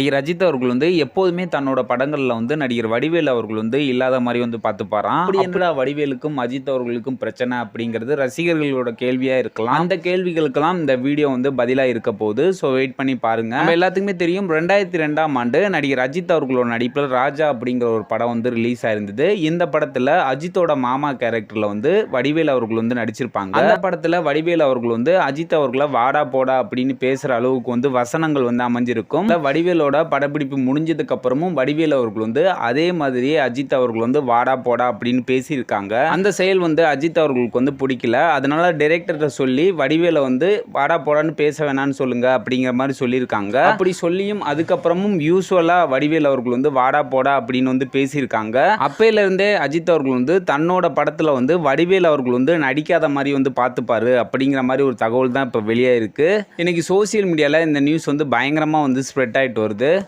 நடிகர் அஜித் அவர்கள் வந்து எப்போதுமே தன்னோட படங்களில் வந்து நடிகர் வடிவேல் அவர்கள் வந்து இல்லாத மாதிரி வந்து பார்த்துப்பாராம். அப்படி என்னடா வடிவேலுக்கும் அஜித் அவர்களுக்கும் பிரச்சனை அப்படிங்கிறது ரசிகர்களோட கேள்வியா இருக்கலாம். அந்த கேள்விகளுக்கெல்லாம் இந்த வீடியோ வந்து பதிலா இருக்க போகுது. ஸோ வெயிட் பண்ணி பாருங்க. நம்ம எல்லாத்துக்குமே தெரியும் ரெண்டாயிரத்தி ரெண்டாம் ஆண்டு நடிகர் அஜித் அவர்களோட நடிப்பில் ராஜா அப்படிங்கிற ஒரு படம் வந்து ரிலீஸ் ஆயிருந்தது. இந்த படத்துல அஜித்தோட மாமா கேரக்டர்ல வந்து வடிவேல் அவர்கள் வந்து நடிச்சிருப்பாங்க. அந்த படத்துல வடிவேல் அவர்கள் வந்து அஜித் அவர்களை வாடா போடா அப்படின்னு பேசுற அளவுக்கு வந்து வசனங்கள் வந்து அமைஞ்சிருக்கும். இந்த படத்தோட படப்பிடிப்பு முடிஞ்சதுக்கு அப்புறமும் வடிவேல் அவர்கள் வந்து அதே மாதிரியே அஜித் அவர்கள் வந்து வாடா போடா அப்படின்னு பேசியிருக்காங்க. அந்த செயல் வந்து அஜித் அவர்களுக்கு வந்து பிடிக்கல. அதனால டைரக்டர்கிட்ட சொல்லி வடிவேலை வந்து வாடா போடான்னு பேச வேணாம்னு சொல்லுங்க அப்படிங்கிற மாதிரி சொல்லியிருக்காங்க. அப்படி சொல்லியும் அதுக்கப்புறமும் யூஸ்வலாக வடிவேல் அவர்கள் வந்து வாடா போடா அப்படின்னு வந்து பேசியிருக்காங்க. அப்பையில இருந்தே அஜித் அவர்கள் வந்து தன்னோட படத்தில் வந்து வடிவேல் அவர்கள் வந்து நடிக்காத மாதிரி வந்து பார்த்துப்பாரு அப்படிங்கிற மாதிரி ஒரு தகவல் தான் இப்போ வெளியே இருக்குது இன்னைக்கு சோசியல் மீடியாவில் இந்த நியூஸ் வந்து பயங்கரமாக வந்து ஸ்ப்ரெட் ஆகிட்டு வருது. de